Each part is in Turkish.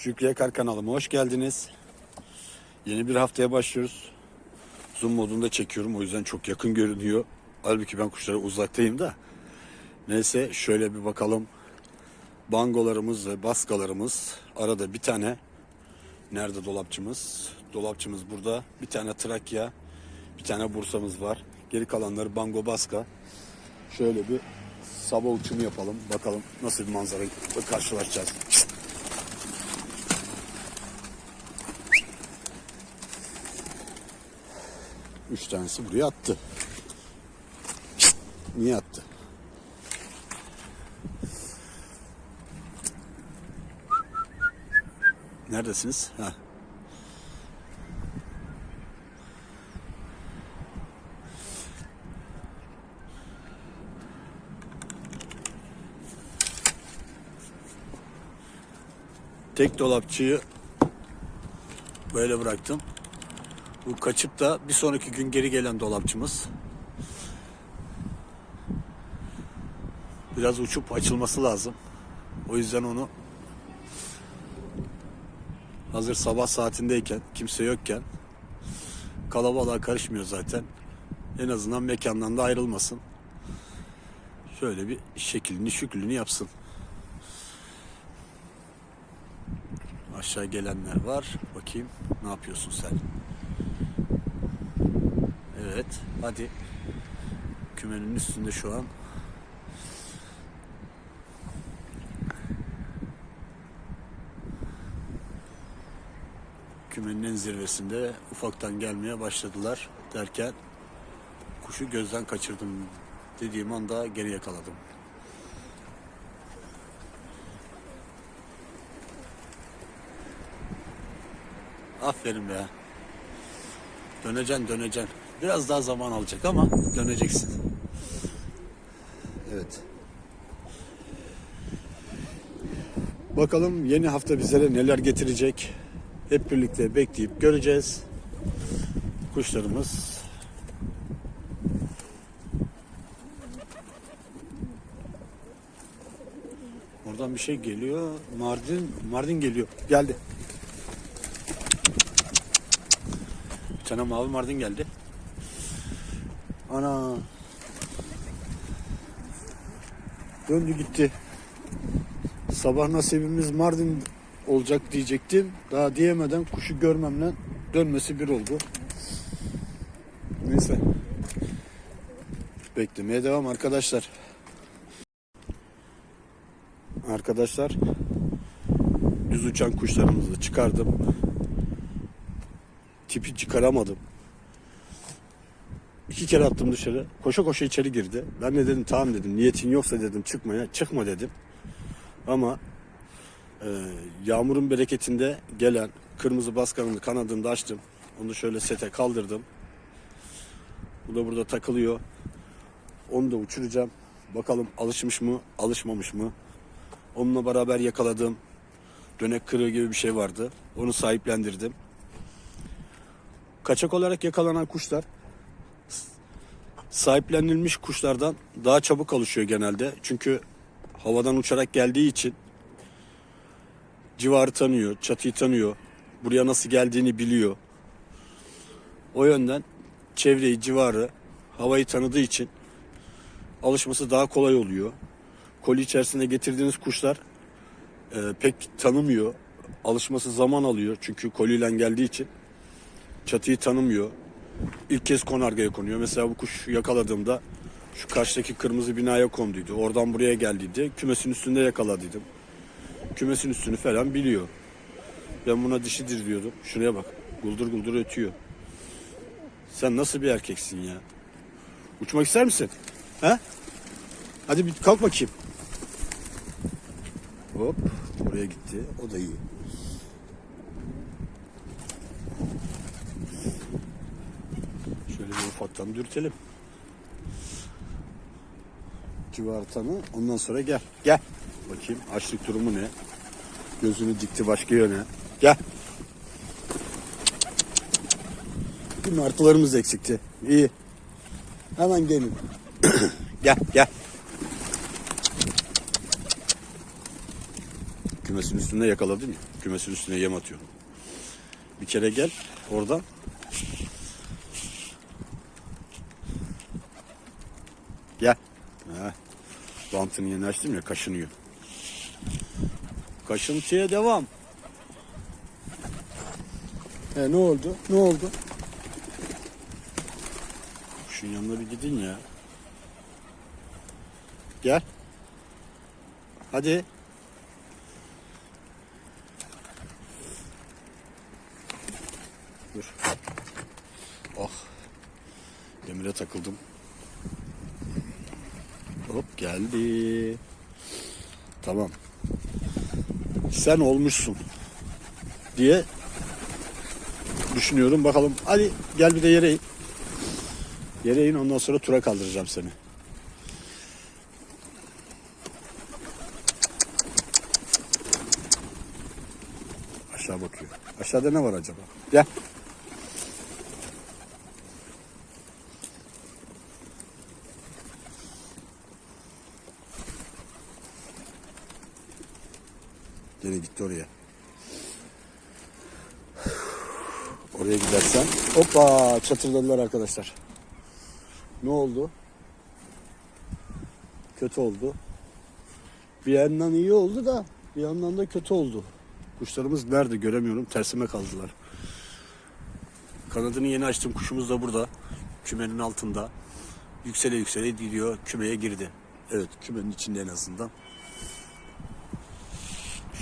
Şükrü Yakar kanalıma hoş geldiniz. Yeni bir haftaya başlıyoruz. Zoom modunda çekiyorum o yüzden çok yakın görünüyor. Halbuki ben kuşlara uzaktayım da. Neyse şöyle bir bakalım. Bangolarımız ve baskalarımız. Arada bir tane. Nerede dolapçımız? Dolapçımız burada. Bir tane Trakya. Bir tane Bursa'mız var. Geri kalanları bango baska. Şöyle bir sabah uçumu yapalım. Bakalım nasıl bir manzara karşılaşacağız. Üç tanesi buraya attı. Niye attı? Neredesiniz? Ha. Tek dolapçıyı böyle bıraktım. Bu kaçıp da bir sonraki gün geri gelen dolapçımız. Biraz uçup açılması lazım. O yüzden onu hazır sabah saatindeyken kimse yokken kalabalığa karışmıyor zaten. En azından mekandan da ayrılmasın. Şöyle bir şeklini şüklünü yapsın. Aşağı gelenler var. Bakayım ne yapıyorsun sen? Evet, hadi. Kümenin üstünde şu an. Kümenin en zirvesinde ufaktan gelmeye başladılar derken kuşu gözden kaçırdım dediğim anda geri yakaladım. Aferin be. Döneceksin döneceksin. Biraz daha zaman alacak ama döneceksin. Evet. Bakalım yeni hafta bizlere neler getirecek. Hep birlikte bekleyip göreceğiz. Kuşlarımız Oradan bir şey geliyor. Mardin, Mardin geliyor. Geldi. Bir tane mavi Mardin geldi. Ana. Döndü gitti. Sabah nasibimiz Mardin olacak diyecektim. Daha diyemeden kuşu görmemle dönmesi bir oldu. Neyse. Beklemeye devam arkadaşlar. Arkadaşlar düz uçan kuşlarımızı çıkardım. Tipi çıkaramadım. İki kere attım dışarı. Koşa koşa içeri girdi. Ben de dedim tamam dedim. Niyetin yoksa dedim çıkmaya. Çıkma dedim. Ama e, yağmurun bereketinde gelen kırmızı baskanını kanadını açtım. Onu şöyle sete kaldırdım. Bu da burada takılıyor. Onu da uçuracağım. Bakalım alışmış mı, alışmamış mı? Onunla beraber yakaladığım dönek kırığı gibi bir şey vardı. Onu sahiplendirdim. Kaçak olarak yakalanan kuşlar sahiplenilmiş kuşlardan daha çabuk alışıyor genelde. Çünkü havadan uçarak geldiği için civarı tanıyor, çatıyı tanıyor. Buraya nasıl geldiğini biliyor. O yönden çevreyi, civarı, havayı tanıdığı için alışması daha kolay oluyor. Koli içerisinde getirdiğiniz kuşlar e, pek tanımıyor. Alışması zaman alıyor çünkü koliyle geldiği için. Çatıyı tanımıyor. İlk kez konargaya konuyor. Mesela bu kuş yakaladığımda şu karşıdaki kırmızı binaya konduydu. Oradan buraya geldiydi. Kümesin üstünde yakaladıydım. Kümesin üstünü falan biliyor. Ben buna dişidir diyordum. Şuraya bak. Guldur guldur ötüyor. Sen nasıl bir erkeksin ya? Uçmak ister misin? He? Hadi bir kalk bakayım. Hop. Oraya gitti. O da iyi. Şöyle bir ufaktan dürtelim. Civartanı ondan sonra gel. Gel. Bakayım açlık durumu ne? Gözünü dikti başka yöne. Gel. Bir martılarımız eksikti. İyi. Hemen gelin. gel gel. Kümesin üstünde yakaladım ya. Kümesin üstüne yem atıyor. Bir kere gel oradan. Gel. Ha. Bantını yeni açtım ya kaşınıyor. Kaşıntıya devam. E ne oldu? Ne oldu? Kuşun yanına bir gidin ya. Gel. Hadi. Dur. Ah. Demire takıldım. Geldi. Tamam. Sen olmuşsun diye düşünüyorum. Bakalım. Hadi gel bir de yere in. Yere in ondan sonra tura kaldıracağım seni. Aşağı bakıyor. Aşağıda ne var acaba? Gel. Gene gitti oraya. Oraya gidersen hoppa çatırdadılar arkadaşlar. Ne oldu? Kötü oldu. Bir yandan iyi oldu da bir yandan da kötü oldu. Kuşlarımız nerede göremiyorum. Tersime kaldılar. Kanadını yeni açtım. Kuşumuz da burada. Kümenin altında. Yüksele yüksele gidiyor. Kümeye girdi. Evet kümenin içinde en azından.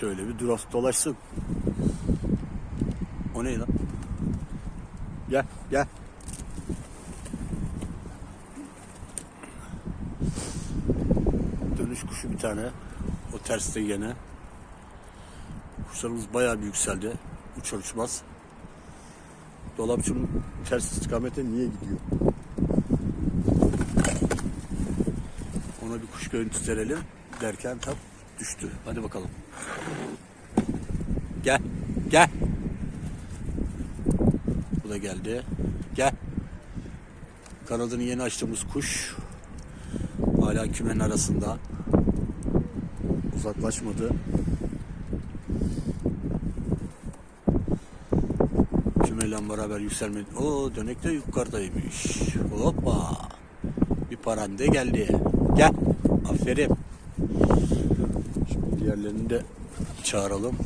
Şöyle bir duras dolaşsın. O ne lan? Gel gel. Dönüş kuşu bir tane. O terste gene. Kuşlarımız bayağı bir yükseldi. Uçar uçmaz. Dolapçının ters istikamete niye gidiyor? Ona bir kuş görüntüsü verelim derken tap düştü. Hadi bakalım. Gel. Gel. Bu da geldi. Gel. Kanadını yeni açtığımız kuş. Hala kümenin arasında. Uzaklaşmadı. Kümeyle beraber yükselmedi. O dönek de yukarıdaymış. Hoppa. Bir parande geldi. Gel. Aferin. Şimdi diğerlerini de çağıralım.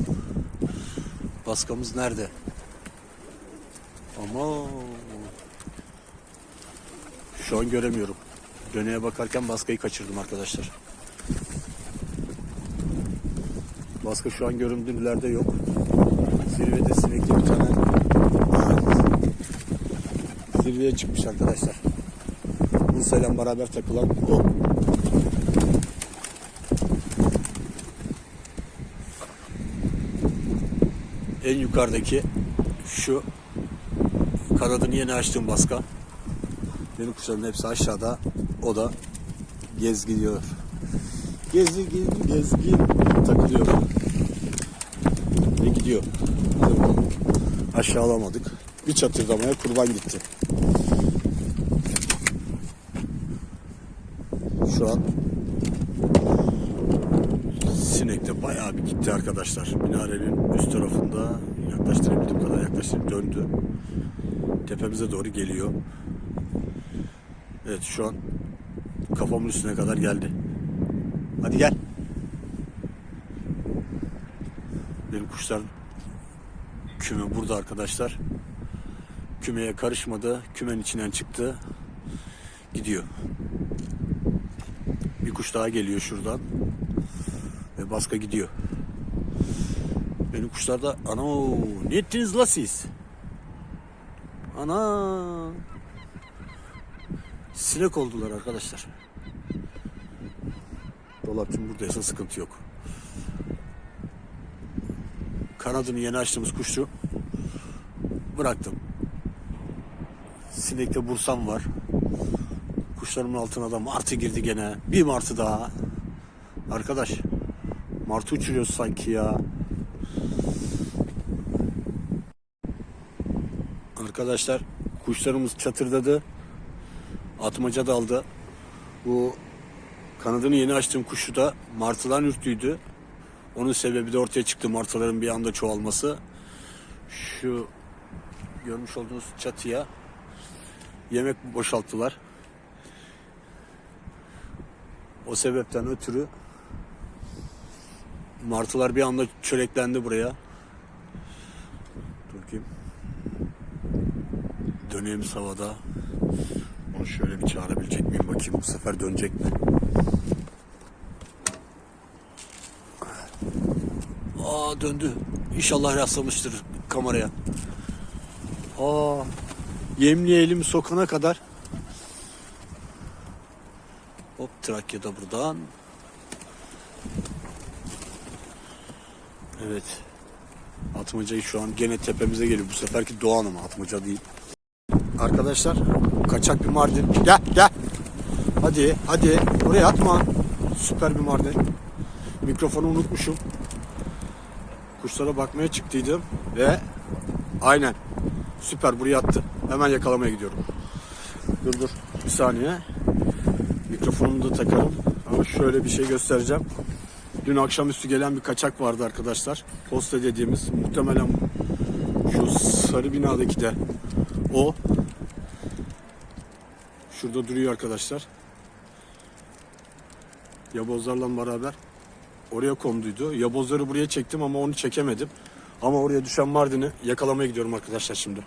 Baskamız nerede? Ama şu an göremiyorum. Döneye bakarken baskayı kaçırdım arkadaşlar. Baska şu an göründüğünlerde yok. Zirvede sinekli bir tane zirveye çıkmış arkadaşlar. Musa ile beraber takılan o. En yukarıdaki şu kanadını yeni açtığım baska. Benim kuşlarımın hepsi aşağıda. O da gez gidiyor. Gezi gezi gezgin takılıyor. Ve gidiyor. Aşağı alamadık. Bir çatırdamaya kurban gitti. Şu an sinek de bayağı bir gitti arkadaşlar. Minarenin üst tarafında yaklaştırabildiğim kadar yaklaştırıp döndü. Tepemize doğru geliyor. Evet şu an kafamın üstüne kadar geldi. Hadi gel. Benim kuşlar küme burada arkadaşlar. Kümeye karışmadı. Kümenin içinden çıktı. Gidiyor. Bir kuş daha geliyor şuradan. Ve baska gidiyor. Benim kuşlar da ana ne ettiniz la siz? Ana sinek oldular arkadaşlar. Dolapçım buradaysa sıkıntı yok. Kanadını yeni açtığımız kuşu bıraktım. Sinekte bursam var. Kuşlarımın altına da martı girdi gene. Bir martı daha. Arkadaş martı uçuruyoruz sanki ya. Arkadaşlar kuşlarımız çatırdadı. Atmaca daldı. Bu kanadını yeni açtığım kuşu da martıdan ürktüydü. Onun sebebi de ortaya çıktı martıların bir anda çoğalması. Şu görmüş olduğunuz çatıya yemek boşalttılar. O sebepten ötürü martılar bir anda çöreklendi buraya. Dur bakayım. Döneyim havada. Onu şöyle bir çağırabilecek miyim bakayım bu sefer dönecek mi? Aa döndü. İnşallah rastlamıştır kameraya. Aa yemli elimi sokana kadar. Hop Trakya da buradan. Evet. Atmacayı şu an gene tepemize geliyor. Bu seferki Doğan ama Atmaca değil. Arkadaşlar kaçak bir Mardin. Gel gel. Hadi hadi buraya atma. Süper bir Mardin. Mikrofonu unutmuşum. Kuşlara bakmaya çıktıydım ve aynen süper buraya attı. Hemen yakalamaya gidiyorum. Dur dur bir saniye. Mikrofonumu da takarım. Ama şöyle bir şey göstereceğim. Dün akşamüstü gelen bir kaçak vardı arkadaşlar. Posta dediğimiz muhtemelen şu sarı binadaki de o. Şurada duruyor arkadaşlar. Yabozlarla beraber oraya konduydu. Yabozları buraya çektim ama onu çekemedim. Ama oraya düşen Mardin'i yakalamaya gidiyorum arkadaşlar şimdi.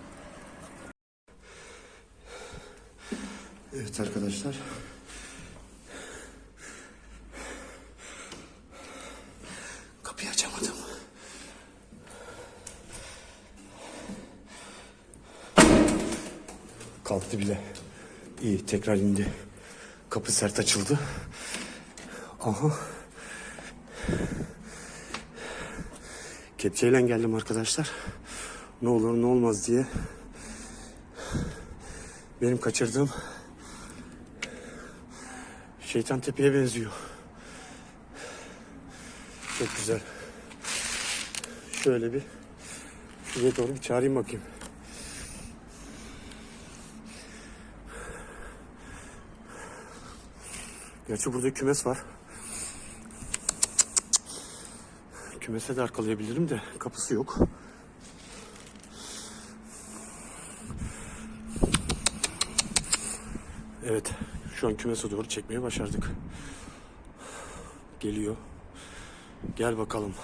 Evet arkadaşlar. Kapıyı açamadım. Kalktı bile. İyi tekrar indi. Kapı sert açıldı. Aha. Kepçeyle geldim arkadaşlar. Ne olur ne olmaz diye. Benim kaçırdığım Şeytan Tepe'ye benziyor. Çok güzel. Şöyle bir şuraya doğru bir çağırayım bakayım. Gerçi burada kümes var. Kümese de arkalayabilirim de kapısı yok. Evet, şu an kümese doğru çekmeye başardık. Geliyor. Gel bakalım.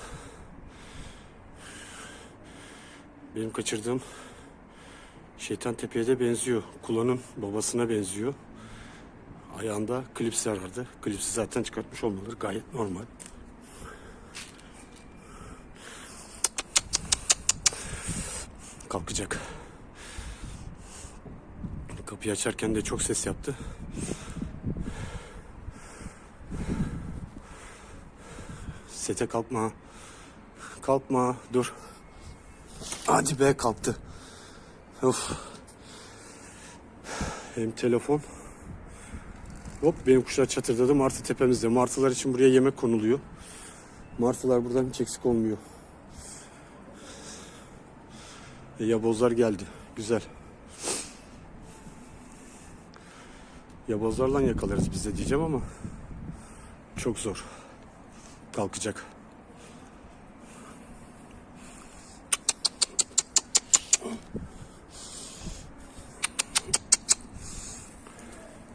Benim kaçırdığım Şeytan Tepe'ye de benziyor. Kullanın babasına benziyor. Ayağında klipsi vardı. Klipsi zaten çıkartmış olmaları gayet normal. Kalkacak. Kapıyı açarken de çok ses yaptı. Sete kalkma. Kalkma. Dur. Hadi be kalktı. Of. Hem telefon. Hop benim kuşlar çatırdadı. Martı tepemizde. Martılar için buraya yemek konuluyor. Martılar buradan hiç eksik olmuyor. E, yabozlar geldi. Güzel. Yabozlarla yakalarız biz de diyeceğim ama çok zor. Kalkacak.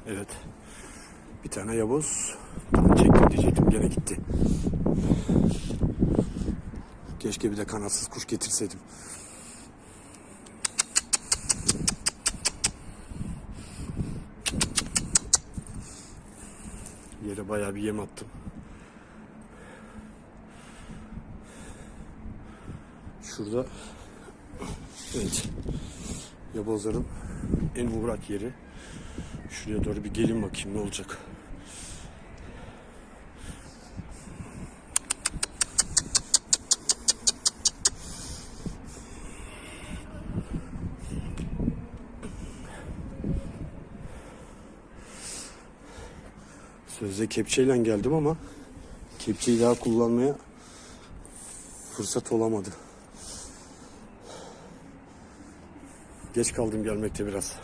Evet. Bir tane. Tam çektim diyecektim gene gitti. Keşke bir de kanatsız kuş getirseydim. Yere bayağı bir yem attım. Şurada evet yabozların en uğrak yeri. Şuraya doğru bir gelin bakayım ne olacak. Sözde kepçeyle geldim ama kepçeyi daha kullanmaya fırsat olamadı. Geç kaldım gelmekte biraz.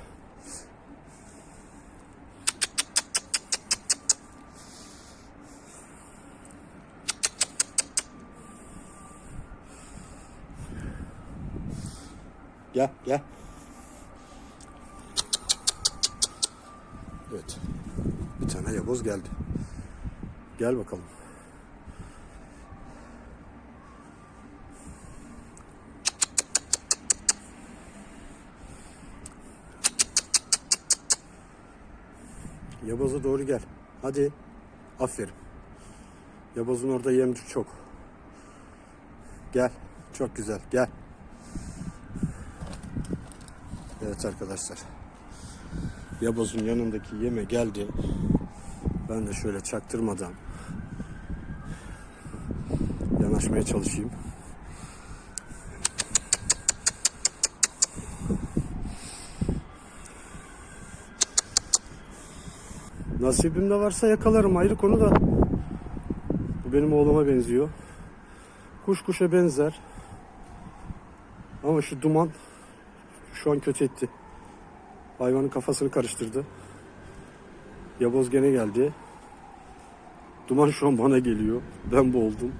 Gel gel. Evet. Tane yaboz geldi. Gel bakalım. Yaboza doğru gel. Hadi. Aferin. Yabozun orada yemcik çok. Gel. Çok güzel. Gel. Evet arkadaşlar. Yabozun yanındaki yeme geldi. Ben de şöyle çaktırmadan yanaşmaya çalışayım. Nasibimde varsa yakalarım ayrı konu da. Bu benim oğluma benziyor. Kuş kuşa benzer. Ama şu duman şu an kötü etti. Hayvanın kafasını karıştırdı. Yaboz gene geldi. Duman şu an bana geliyor. Ben boğuldum.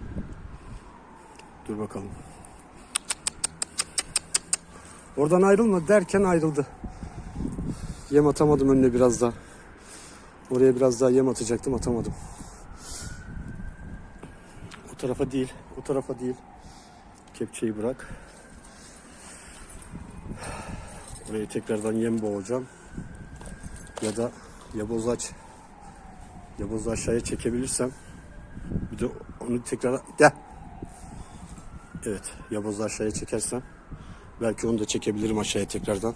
Dur bakalım. Oradan ayrılma derken ayrıldı. Yem atamadım önüne biraz daha. Oraya biraz daha yem atacaktım atamadım. O tarafa değil, o tarafa değil. Kepçeyi bırak. Oraya tekrardan yem boğacağım. Ya da yaboz aç. Yabozu aşağıya çekebilirsem. Bir de onu tekrar... Gel. Evet, yabozu aşağıya çekersem. Belki onu da çekebilirim aşağıya tekrardan.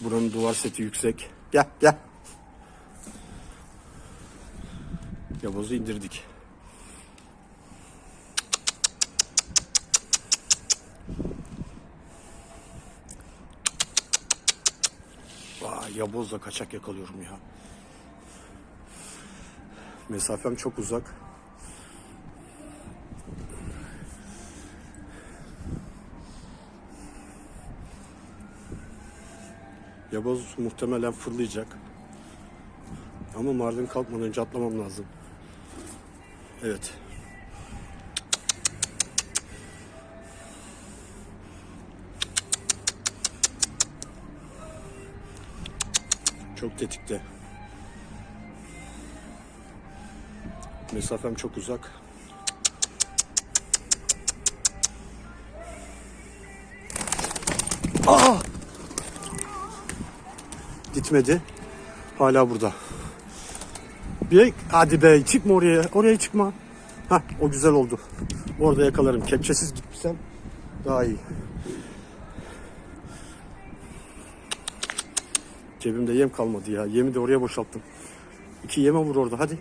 Buranın duvar seti yüksek. Gel, gel. Yabozu indirdik. Yabozla kaçak yakalıyorum ya. Mesafem çok uzak. Yaboz muhtemelen fırlayacak. Ama Mardin kalkmadan önce atlamam lazım. Evet. Çok tetikte. Mesafem çok uzak. Aa! Gitmedi. Hala burada. Bir hadi be çıkma oraya. Oraya çıkma. Ha o güzel oldu. Orada yakalarım. Kepçesiz gitmişsem daha iyi. Cebimde yem kalmadı ya. Yemi de oraya boşalttım. İki yeme vur orada hadi.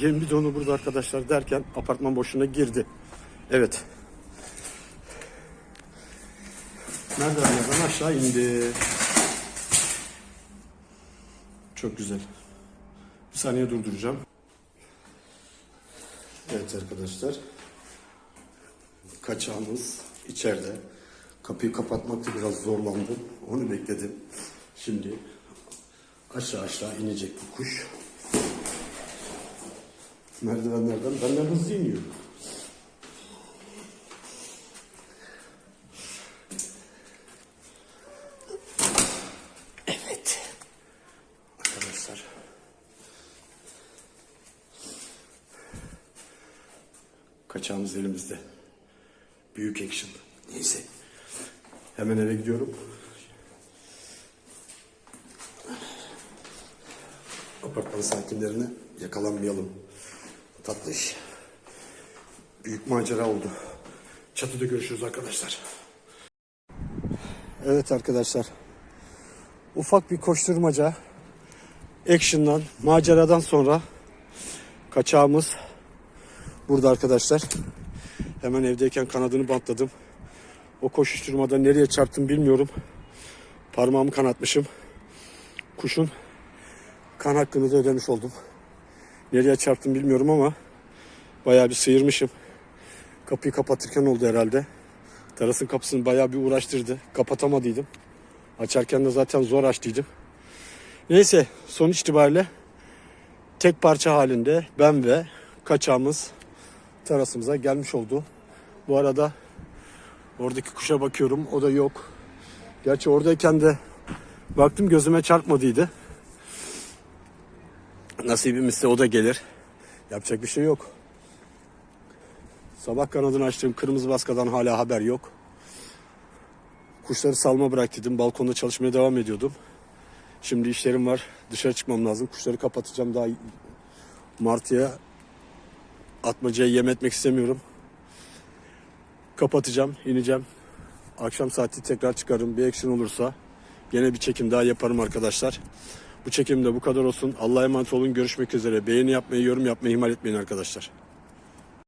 Yem bidonu burada arkadaşlar derken apartman boşuna girdi. Evet. Merdivenlerden aşağı indi. Çok güzel. Bir saniye durduracağım. Evet arkadaşlar. Kaçağımız içeride. Kapıyı kapatmakta biraz zorlandım. Onu bekledim. Şimdi aşağı aşağı inecek bu kuş. Merdivenlerden benden hızlı iniyor. Evet. Arkadaşlar. Kaçağımız elimizde. Büyük action. Neyse. Hemen eve gidiyorum. Apartman sakinlerine yakalanmayalım. Tatlı iş. Büyük macera oldu. Çatıda görüşürüz arkadaşlar. Evet arkadaşlar. Ufak bir koşturmaca. Action'dan, maceradan sonra kaçağımız burada arkadaşlar. Hemen evdeyken kanadını bantladım. O koşuşturmada nereye çarptım bilmiyorum. Parmağımı kanatmışım. Kuşun kan hakkını da ödemiş oldum. Nereye çarptım bilmiyorum ama bayağı bir sıyırmışım. Kapıyı kapatırken oldu herhalde. Terasın kapısını bayağı bir uğraştırdı. Kapatamadıydım. Açarken de zaten zor açtıydım. Neyse sonuç itibariyle tek parça halinde ben ve kaçağımız terasımıza gelmiş oldu. Bu arada oradaki kuşa bakıyorum o da yok. Gerçi oradayken de baktım gözüme çarpmadıydı. Nasibimizse o da gelir. Yapacak bir şey yok. Sabah kanadını açtığım kırmızı baskadan hala haber yok. Kuşları salma bıraktıydım. Balkonda çalışmaya devam ediyordum. Şimdi işlerim var. Dışarı çıkmam lazım. Kuşları kapatacağım. Daha martıya atmacaya yem etmek istemiyorum. Kapatacağım, ineceğim. Akşam saati tekrar çıkarım. Bir action olursa gene bir çekim daha yaparım arkadaşlar. Bu çekim de bu kadar olsun. Allah'a emanet olun. Görüşmek üzere. Beğeni yapmayı, yorum yapmayı ihmal etmeyin arkadaşlar.